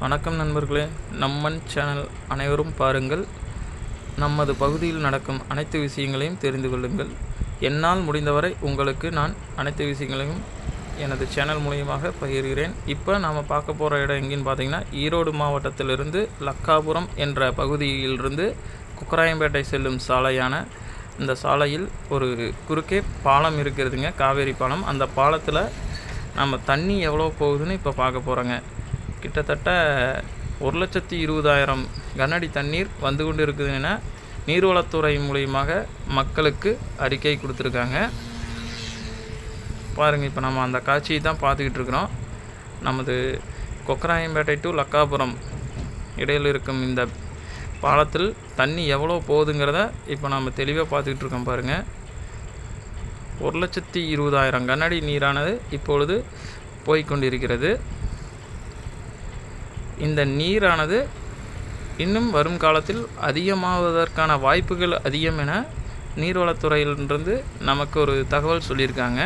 வணக்கம் நண்பர்களே. நம்மன் சேனல் அனைவரும் பாருங்கள். நமது பகுதியில் நடக்கும் அனைத்து விஷயங்களையும் தெரிந்து கொள்ளுங்கள். என்னால் முடிந்தவரை உங்களுக்கு நான் அனைத்து விஷயங்களையும் எனது சேனல் மூலியமாக பகிர்கிறேன். இப்போ நாம் பார்க்க போகிற இடம் எங்கேன்னு பார்த்தீங்கன்னா ஈரோடு மாவட்டத்திலிருந்து லக்காபுரம் என்ற பகுதியிலிருந்து குக்கராயம்பேட்டை செல்லும் சாலையான இந்த சாலையில் ஒரு குறுக்கே பாலம் இருக்கிறதுங்க. காவேரி பாலம். அந்த பாலத்தில் நம்ம தண்ணி எவ்வளோ போகுதுன்னு இப்போ பார்க்க போகிறோங்க கிட்டத்தட்ட ஒரு லட்சத்தி இருபதாயிரம் கனஅடி தண்ணீர் வந்து கொண்டு இருக்குதுன்னா நீர்வளத்துறை மூலியமாக மக்களுக்கு அறிக்கை கொடுத்துருக்காங்க. பாருங்கள் இப்போ நம்ம அந்த காட்சியை தான் பார்த்துக்கிட்டு இருக்கிறோம். நமது கொக்கராயம்பேட்டை டு லக்காபுரம் இடையில் இருக்கும் இந்த பாலத்தில் தண்ணி எவ்வளோ போகுதுங்கிறத இப்போ நம்ம தெளிவாக பார்த்துக்கிட்டு இருக்கோம் பாருங்கள் ஒரு லட்சத்தி இருபதாயிரம் கனஅடி நீரானது இப்பொழுது போய்கொண்டிருக்கிறது இந்த நீரானது இன்னும் வரும் காலத்தில் அதிகமாவதற்கான வாய்ப்புகள் அதிகம் என நீர்வளத்துறையிலிருந்து நமக்கு ஒரு தகவல் சொல்லியிருக்காங்க.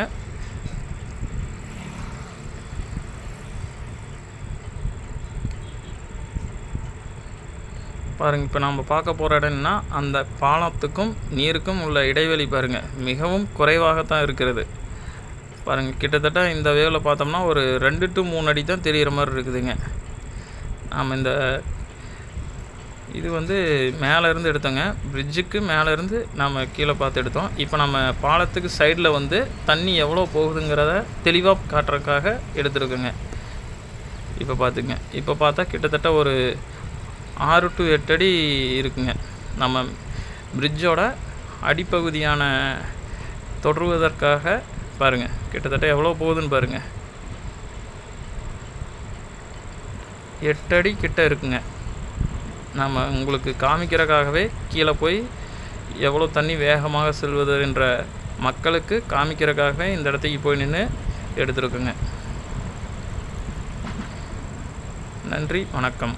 பாருங்கள் இப்போ நம்ம பார்க்க போகிற இடம்னா அந்த பாலத்துக்கும் நீருக்கும் உள்ள இடைவெளி பாருங்கள் மிகவும் குறைவாகத்தான் இருக்கிறது. பாருங்கள் கிட்டத்தட்ட இந்த வேவில் பார்த்தோம்னா ஒரு ரெண்டு டு மூணு அடி தான் தெரிகிற மாதிரி இருக்குதுங்க. நாம் இந்த இது வந்து மேலேருந்து எடுத்தோங்க. பிரிட்ஜுக்கு மேலேருந்து நம்ம கீழே பார்த்து எடுத்தோம். இப்போ நம்ம பாலத்துக்கு சைடில் வந்து தண்ணி எவ்வளோ போகுதுங்கிறத தெளிவாக காட்டுறதுக்காக எடுத்துருக்கோங்க. இப்போ பார்த்துங்க இப்போ பார்த்தா கிட்டத்தட்ட ஒரு ஆறு டு எட்டு அடி இருக்குங்க. நம்ம பிரிட்ஜோட அடிப்பகுதியான தொடர்வதற்காக பாருங்கள் கிட்டத்தட்ட எவ்வளோ போகுதுன்னு பாருங்கள் எட்டு அடி கிட்ட இருக்குங்க. நம்ம உங்களுக்கு காமிக்கிறக்காகவே கீழே போய் எவ்வளோ தண்ணி வேகமாக செல்வது என்ற மக்களுக்கு காமிக்கிறக்காகவே இந்த இடத்துக்கு போய் நின்று எடுத்துருக்குங்க. நன்றி வணக்கம்.